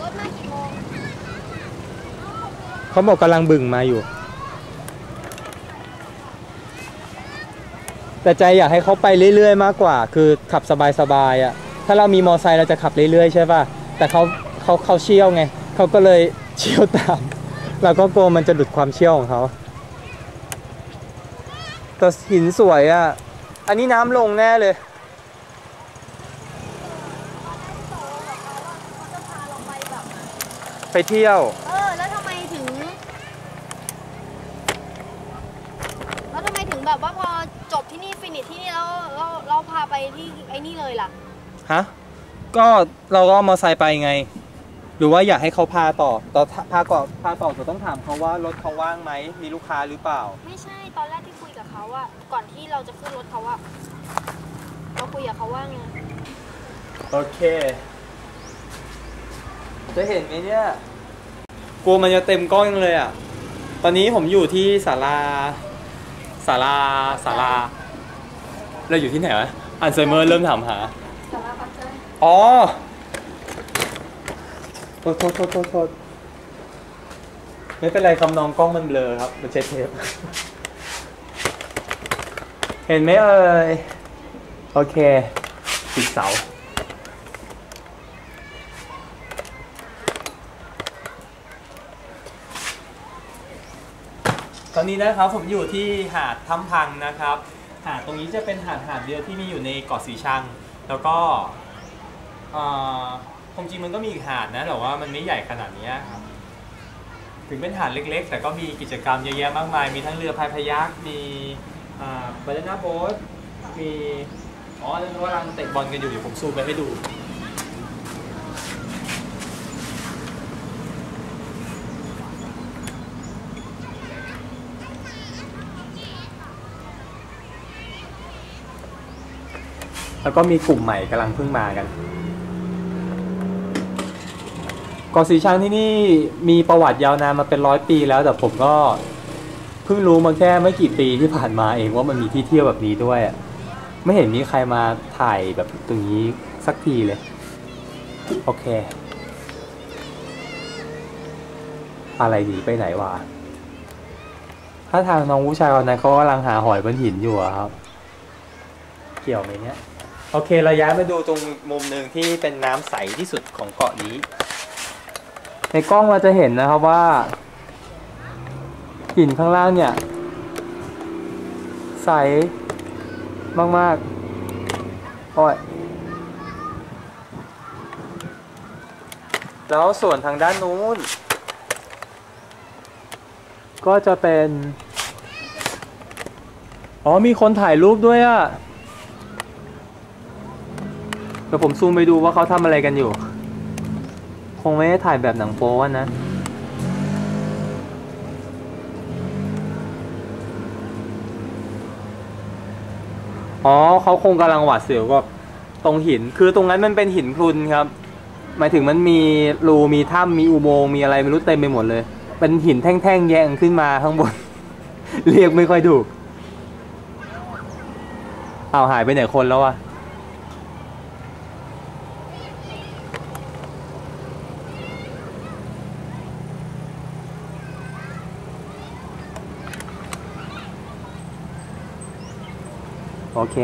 รถมากี่โมงเขาบอกกำลังบึ่งมาอยู่ แต่ใจอยากให้เขาไปเรื่อยๆ มากกว่า คือขับสบายๆอะ ถ้าเรามีมอไซค์เราจะขับเรื่อยๆใช่ป่ะ แต่เขาเขาเขาเชี่ยวไง เขาก็เลยเชี่ยวตาม เราก็กลัวมันจะหลุดความเชี่ยวของเขาแต่หินสวยอะ อันนี้น้ำลงแน่เลย เขาจะพาเราไปแบบ ไปเที่ยว เออ แล้วทำไมถึง แล้วทำไมถึงแบบว่าพอจบที่นี่ฟินิชที่นี่แล้วเราเราพาไปที่ไอ้นี่เลยล่ะ ฮะ ก็เราก็เอามอไซค์ไปไง หรือว่าอยากให้เขาพาต่อต่อพาก่อนพาต่อเราต้องถามเขาว่ารถเขาว่างไหม มีลูกค้าหรือเปล่า ไม่ใช่ตอนแรกที่คุยกับเขาอะก่อนที่เราจะขึ้นรถเขาอะเราคุยกับเขาว่าไง โอเค จะเห็นไหมเนี่ยกลัวมันจะเต็มกล้องเลยอะ ตอนนี้ผมอยู่ที่ศาลาศาลาศาลาเราอยู่ที่ไหนวะอันไซเมอร์เริ่มถามหาสาราปัจจัยอ๋อโทษโทษโทษโทษโทษไม่เป็นไรคำนองกล้องมันเบลอครับ มันใช้เทป เห็นไหมเอ่ย โอเคปิดเสา ตอนนี้นะครับผมอยู่ที่หาดถ้ำพังนะครับ หาดตรงนี้จะเป็นหาดหาดเดียวที่มีอยู่ในเกาะสีชัง แล้วก็ความจริงมันก็มีอีกหาดนะแต่ว่ามันไม่ใหญ่ขนาดนี้ครับถึงเป็นหาดเล็กๆ แต่ก็มีกิจกรรมเยอะแยะมากมาย มีทั้งเรือพายพยักมีบานาน่าโบ๊ทมีอ๋อแล้วกำลังเตะบอลกันอยู่เดี๋ยวผมซูมไปให้ดู แล้วก็มีกลุ่มใหม่กำลังเพิ่งมากันเกาะสีชังที่นี่มีประวัติยาวนานมาเป็นร้อยปีแล้ว แต่ผมก็เพิ่งรู้มาแค่ไม่กี่ปีที่ผ่านมาเองว่ามันมีที่เที่ยวแบบนี้ด้วยอะไม่เห็นมีใครมาถ่ายแบบตรงนี้สักทีเลย โอเค อะไรดีไปไหนวะถ้าทางน้องผู้ชายคนนั้นเขากำลังหาหอยบนหินอยู่อะครับ เกี่ยวไหมเนี่ย โอเคเราย้ายมาดูตรงมุมหนึ่งที่เป็นน้ำใสที่สุดของเกาะนี้ ในกล้องเราจะเห็นนะครับว่าหินข้างล่างเนี่ย ใสมากๆโอ้ยแล้วส่วนทางด้านนู้น ก็จะเป็น อ๋อมีคนถ่ายรูปด้วยอะ่ะเดี๋ยวผมซูมไปดูว่าเขาทำอะไรกันอยู่ คงไม่ได้ถ่ายแบบหนังโป๊ะนะ อ๋อเขาคงกำลังหวาดเสียวกับตรงหิน คือตรงนั้นมันเป็นหินพรุนครับ หมายถึงมันมีรูมีถ้ำมีอุโมงค์มีอะไรไม่รู้เต็มไปหมดเลย เป็นหินแท่งๆแยงขึ้นมาข้างบน เรียกไม่ค่อยถูก เอาหายไปไหนคนแล้ววะ โอเค